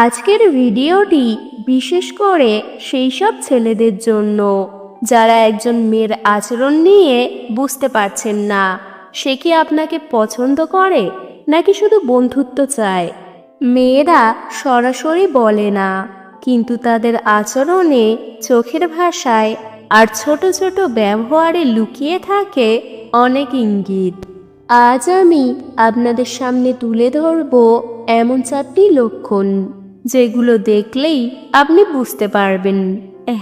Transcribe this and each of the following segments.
আজকের ভিডিওটি বিশেষ করে সেই সব ছেলেদের জন্য, যারা একজন মেয়ের আচরণ নিয়ে বুঝতে পারছেন না। সে কি আপনাকে পছন্দ করে, নাকি শুধু বন্ধুত্ব চায়? মেয়েরা সরাসরি বলে না, কিন্তু তাদের আচরণে চোখের ভাষায় আর ছোট ছোট ব্যবহারে লুকিয়ে থাকে অনেক ইঙ্গিত। আজ আমি আপনাদের সামনে তুলে ধরব এমন চারটি লক্ষণ। যেগুলো দেখলেই আপনি বুঝতে পারবেন।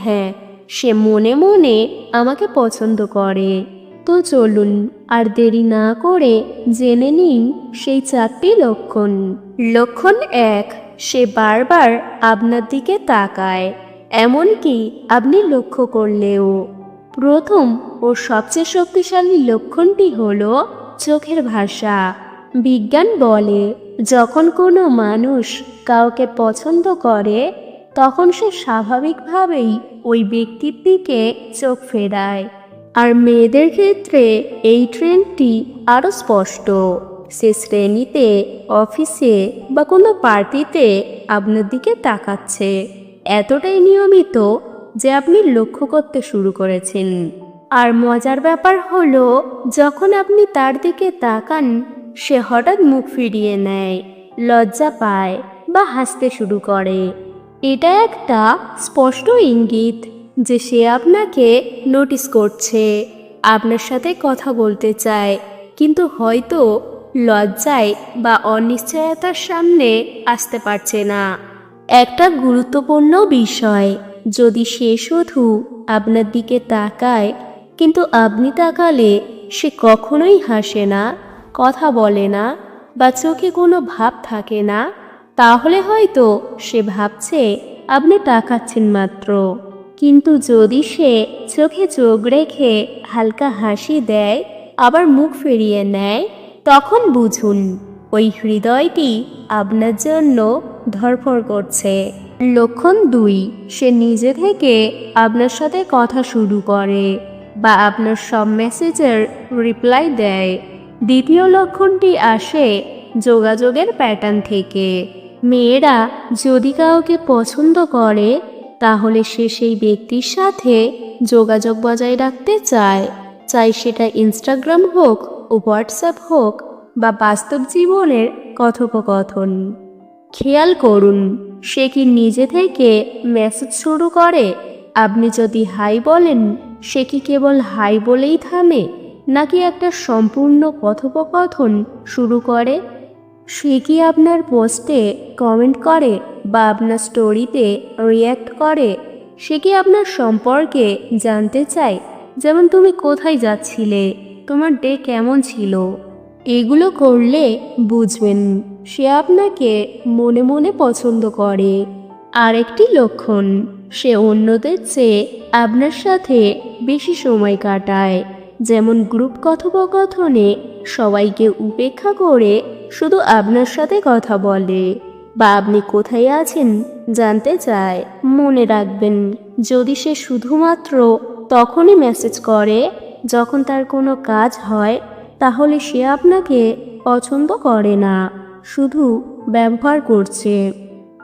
হ্যাঁ সে মনে মনে আমাকে পছন্দ করে। তো চলুন, আর দেরি না করে জেনে নিন সেই চারটি লক্ষণ। লক্ষণ এক, সে বারবার আপনার দিকে তাকায়, এমনকি আপনি লক্ষ্য করলেও। প্রথম ও সবচেয়ে শক্তিশালী লক্ষণটি হলো চোখের ভাষা। বিজ্ঞান বলে, যখন কোনো মানুষ কাউকে পছন্দ করে, তখন সে স্বাভাবিকভাবেই ওই ব্যক্তির দিকে চোখ ফেরায়। আর মেয়েদের ক্ষেত্রে এই ট্রেন্ডটি আরও স্পষ্ট। সে শ্রেণীতে, অফিসে বা কোনো পার্টিতে আপনার দিকে তাকাচ্ছে। এতটাই নিয়মিত যে আপনি লক্ষ্য করতে শুরু করেছেন। আর মজার ব্যাপার হলো, যখন আপনি তার দিকে তাকান সে হঠাৎ মুখ ফিরিয়ে নেয়, লজ্জা পায় বা হাসতে শুরু করে। এটা একটা স্পষ্ট ইঙ্গিত যে সে আপনাকে নোটিস করছে, আপনার সাথে কথা বলতে চায়, কিন্তু হয়তো লজ্জায় বা অনিশ্চয়তার সামনে আসতে পারছে না। একটা গুরুত্বপূর্ণ বিষয়, যদি সে শুধু আপনার দিকে তাকায়, কিন্তু আপনি তাকালে সে কখনোই হাসে না। কথা বলে না বা চোখে কোনো ভাব থাকে না, তাহলে হয়তো সে ভাবছে আপনি তাকাচ্ছেন মাত্র। কিন্তু যদি সে চোখে চোখ রেখে হালকা হাসি দেয়, আবার মুখ ফিরিয়ে নেয়, তখন বুঝুন ওই হৃদয়টি আপনার জন্য ধরফর করছে। লক্ষণ দুই, সে নিজে থেকে আপনার সাথে কথা শুরু করে বা আপনার সব মেসেজের রিপ্লাই দেয়। দ্বিতীয় লক্ষণটি আসে যোগাযোগের প্যাটার্ন থেকে। মেয়েরা যদি কাউকে পছন্দ করে, তাহলে সে সেই ব্যক্তির সাথে যোগাযোগ বজায় রাখতে চায়। চাই সেটা ইনস্টাগ্রাম হোক ও হোয়াটসঅ্যাপ হোক বা বাস্তব জীবনের কথোপকথন। খেয়াল করুন, সে কি নিজে থেকে মেসেজ শুরু করে? আপনি যদি হাই বলেন, সে কি কেবল হাই বলেই থামে? নাকি একটা সম্পূর্ণ কথোপকথন শুরু করে? সে কি আপনার পোস্টে কমেন্ট করে বা আপনার স্টোরিতে রিয়্যাক্ট করে? সে কি আপনার সম্পর্কে জানতে চায়? যেমন তুমি কোথায় যাচ্ছিলে? তোমার ডে কেমন ছিল? এগুলো করলে বুঝবেন, সে আপনাকে মনে মনে পছন্দ করে। আরেকটি লক্ষণ, সে অন্যদের চেয়ে আপনার সাথে বেশি সময় কাটায়। যেমন গ্রুপ কথোপকথনে সবাইকে উপেক্ষা করে শুধু আপনার সাথে কথা বলে। বা আপনি কোথায় আছেন জানতে চায়, মনে রাখবেন। যদি সে শুধুমাত্র তখনই মেসেজ করে যখন তার কোনো কাজ হয়, তাহলে সে আপনাকে পছন্দ করে না, শুধু ব্যবহার করছে।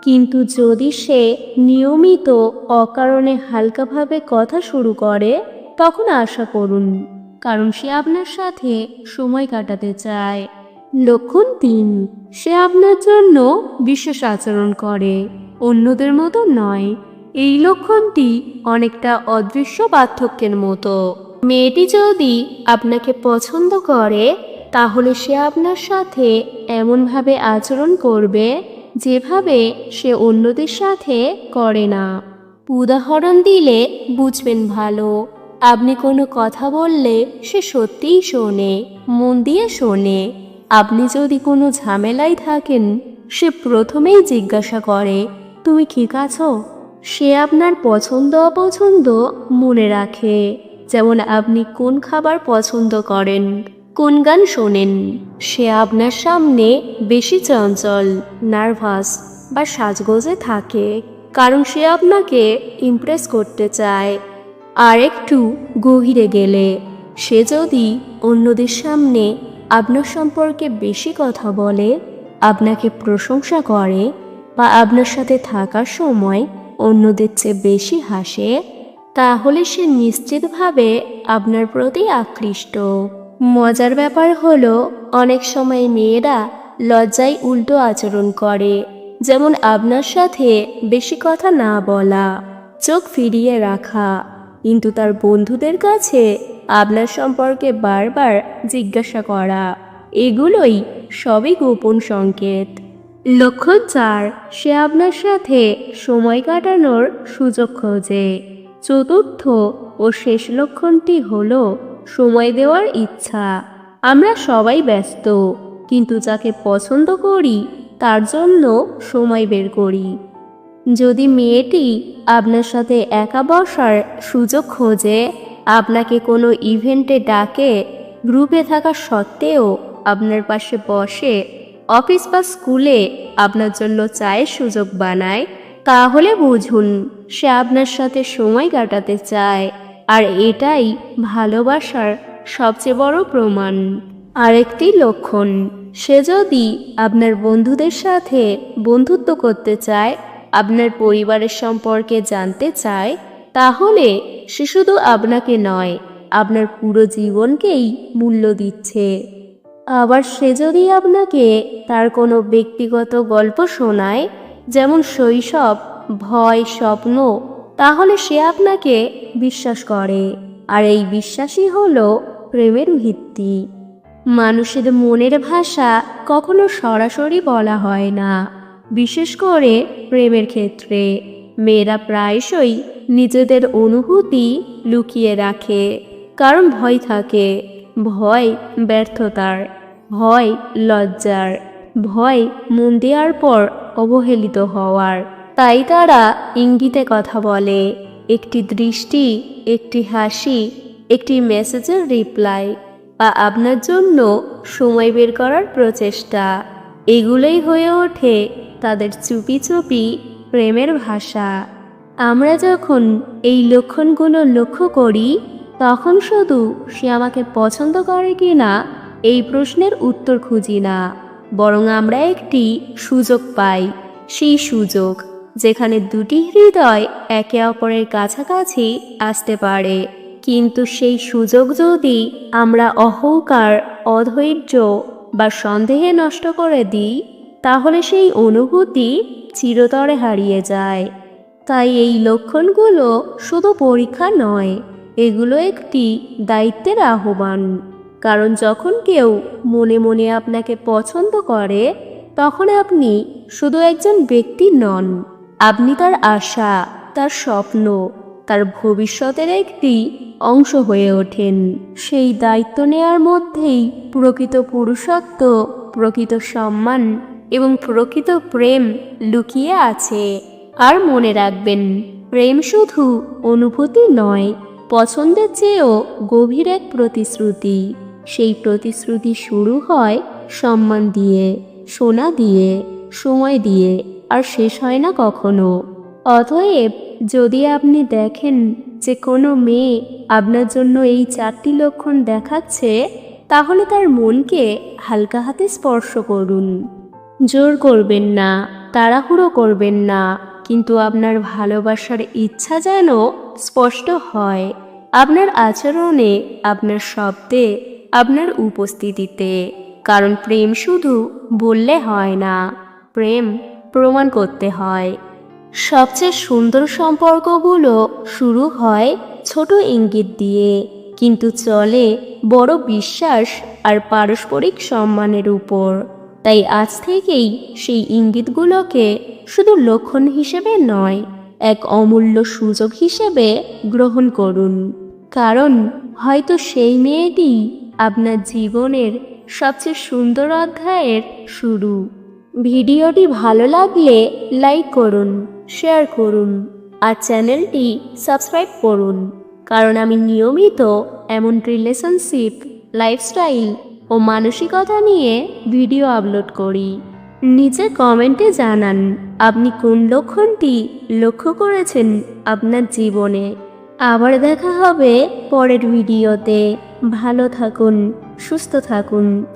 কিন্তু যদি সে নিয়মিত অকারণে হালকাভাবে কথা শুরু করে, তখন আশা করুন কারণ সে আপনার সাথে সময় কাটাতে চায়। লক্ষণ তিন, সে আপনার জন্য বিশেষ আচরণ করে, অন্যদের মতো নয়। এই লক্ষণটি অনেকটা অদৃশ্য পার্থক্যের মতো। মেয়েটি যদি আপনাকে পছন্দ করে, তাহলে সে আপনার সাথে এমনভাবে আচরণ করবে যেভাবে সে অন্যদের সাথে করে না। উদাহরণ দিলে বুঝবেন ভালো। আপনি কোনো কথা বললে সে সত্যিই শোনে, মন দিয়ে শোনে। আপনি যদি কোনো ঝামেলায় থাকেন, সে প্রথমেই জিজ্ঞাসা করে, তুমি ঠিক আছো? সে আপনার পছন্দ অপছন্দ মনে রাখে। যেমন আপনি কোন খাবার পছন্দ করেন, কোন গান শোনেন, সে আপনার সামনে বেশি চঞ্চল, নার্ভাস বা সাজগোজে থাকে। কারণ সে আপনাকে ইমপ্রেস করতে চায়। আর একটু গভীরে গেলে। সে যদি অন্যদের সামনে আপনার সম্পর্কে বেশি কথা বলে, আপনাকে প্রশংসা করে বা আপনার সাথে থাকার সময় অন্যদের চেয়ে বেশি হাসে, তাহলে সে নিশ্চিতভাবে আপনার প্রতি আকৃষ্ট। মজার ব্যাপার হলো, অনেক সময় মেয়েরা লজ্জায় উল্টো আচরণ করে, যেমন আপনার সাথে বেশি কথা না বলা, চোখ ফিরিয়ে রাখা কিন্তু তার বন্ধুদের কাছে আপনার সম্পর্কে বারবার জিজ্ঞাসা করা। এগুলোই সবই গোপন সংকেত। লক্ষ্য চার, সে আপনার সাথে সময় কাটানোর সুযোগ খোঁজে। চতুর্থ ও শেষ লক্ষণটি হল সময় দেওয়ার ইচ্ছা। আমরা সবাই ব্যস্ত, কিন্তু যাকে পছন্দ করি, তার জন্য সময় বের করি। যদি মেয়েটি আপনার সাথে একা বসার সুযোগ খোঁজে, আপনাকে কোনো ইভেন্টে ডাকে, গ্রুপে থাকা সত্ত্বেও আপনার পাশে বসে, অফিস বা স্কুলে আপনার জন্য চায়ের সুযোগ বানায়, তাহলে বুঝুন সে আপনার সাথে সময় কাটাতে চায়। আর এটাই ভালোবাসার সবচেয়ে বড় প্রমাণ। আরেকটি লক্ষণ, সে যদি আপনার বন্ধুদের সাথে বন্ধুত্ব করতে চায় আপনার পরিবারের সম্পর্কে জানতে চায়, তাহলে সে শুধু আপনাকে নয়, আপনার পুরো জীবনকেই মূল্য দিচ্ছে। আবার সে যদি আপনাকে তার কোনো ব্যক্তিগত গল্প শোনায়, যেমন শৈশব, ভয়, স্বপ্ন, তাহলে সে আপনাকে বিশ্বাস করে। আর এই বিশ্বাসই হলো প্রেমের ভিত্তি। মানুষের মনের ভাষা কখনো সরাসরি বলা হয় না। বিশেষ করে প্রেমের ক্ষেত্রে। মেয়েরা প্রায়শই নিজেদের অনুভূতি লুকিয়ে রাখে, কারণ ভয় থাকে। ভয় ব্যর্থতার, ভয় লজ্জার, ভয় মন দেওয়ার পর অবহেলিত হওয়ার। তাই তারা ইঙ্গিতে কথা বলে, একটি দৃষ্টি, একটি হাসি, একটি মেসেজের রিপ্লাই বা আপনার জন্য সময় বের করার প্রচেষ্টা। এগুলোই হয়ে ওঠে তাদের চুপি চুপি প্রেমের ভাষা। আমরা যখন এই লক্ষণগুলো লক্ষ্য করি, তখন শুধু সে আমাকে পছন্দ করে কি না এই প্রশ্নের উত্তর খুঁজি না। বরং আমরা একটি সুযোগ পাই, সেই সুযোগ যেখানে দুটি হৃদয় একে অপরের কাছাকাছি আসতে পারে। কিন্তু সেই সুযোগ যদি আমরা অহংকার, অধৈর্য বা সন্দেহে নষ্ট করে দিই তাহলে সেই অনুভূতি চিরতরে হারিয়ে যায়। তাই এই লক্ষণগুলো শুধু পরীক্ষা নয়, এগুলো একটি দায়িত্বের আহ্বান। কারণ যখন কেউ মনে মনে আপনাকে পছন্দ করে, তখন আপনি শুধু একজন ব্যক্তি নন। আপনি তার আশা, তার স্বপ্ন, তার ভবিষ্যতের একটি অংশ হয়ে ওঠেন। সেই দায়িত্ব নেয়ার মধ্যেই প্রকৃত পুরুষত্ব, প্রকৃত সম্মান এবং প্রকৃত প্রেম লুকিয়ে আছে। আর মনে রাখবেন, প্রেম শুধু অনুভূতি নয়, পছন্দের চেয়েও গভীর এক প্রতিশ্রুতি। সেই প্রতিশ্রুতি শুরু হয় সম্মান দিয়ে, সোনা দিয়ে, সময় দিয়ে, আর শেষ হয় না কখনো। অতএব, যদি আপনি দেখেন যে কোনো মেয়ে আপনার জন্য এই চারটি লক্ষণ দেখাচ্ছে, তাহলে তার মনকে হালকা হাতে স্পর্শ করুন। জোর করবেন না, তাড়াহুড়ো করবেন না, কিন্তু আপনার ভালোবাসার ইচ্ছা যেন স্পষ্ট হয়, আপনার আচরণে, আপনার শব্দে, আপনার উপস্থিতিতে। কারণ প্রেম শুধু বললে হয় না, প্রেম প্রমাণ করতে হয়। সবচেয়ে সুন্দর সম্পর্কগুলো শুরু হয় ছোট ইঙ্গিত দিয়ে, কিন্তু চলে বড় বিশ্বাস আর পারস্পরিক সম্মানের উপর। তাই আজ থেকেই সেই ইঙ্গিতগুলোকে শুধু লক্ষণ হিসেবে নয়, এক অমূল্য সুযোগ হিসেবে গ্রহণ করুন। কারণ হয়তো সেই মেয়েটি আপনার জীবনের সবচেয়ে সুন্দর অধ্যায়ের শুরু। ভিডিওটি ভালো লাগলে লাইক করুন, শেয়ার করুন, আর চ্যানেলটি সাবস্ক্রাইব করুন। কারণ আমি নিয়মিত এমন রিলেশনশিপ, লাইফস্টাইল ও মানসিকতা নিয়ে ভিডিও আপলোড করি। নিচে কমেন্টে জানান, আপনি কোন লক্ষণটি লক্ষ্য করেছেন আপনার জীবনে? আবার দেখা হবে পরের ভিডিওতে। ভালো থাকুন, সুস্থ থাকুন।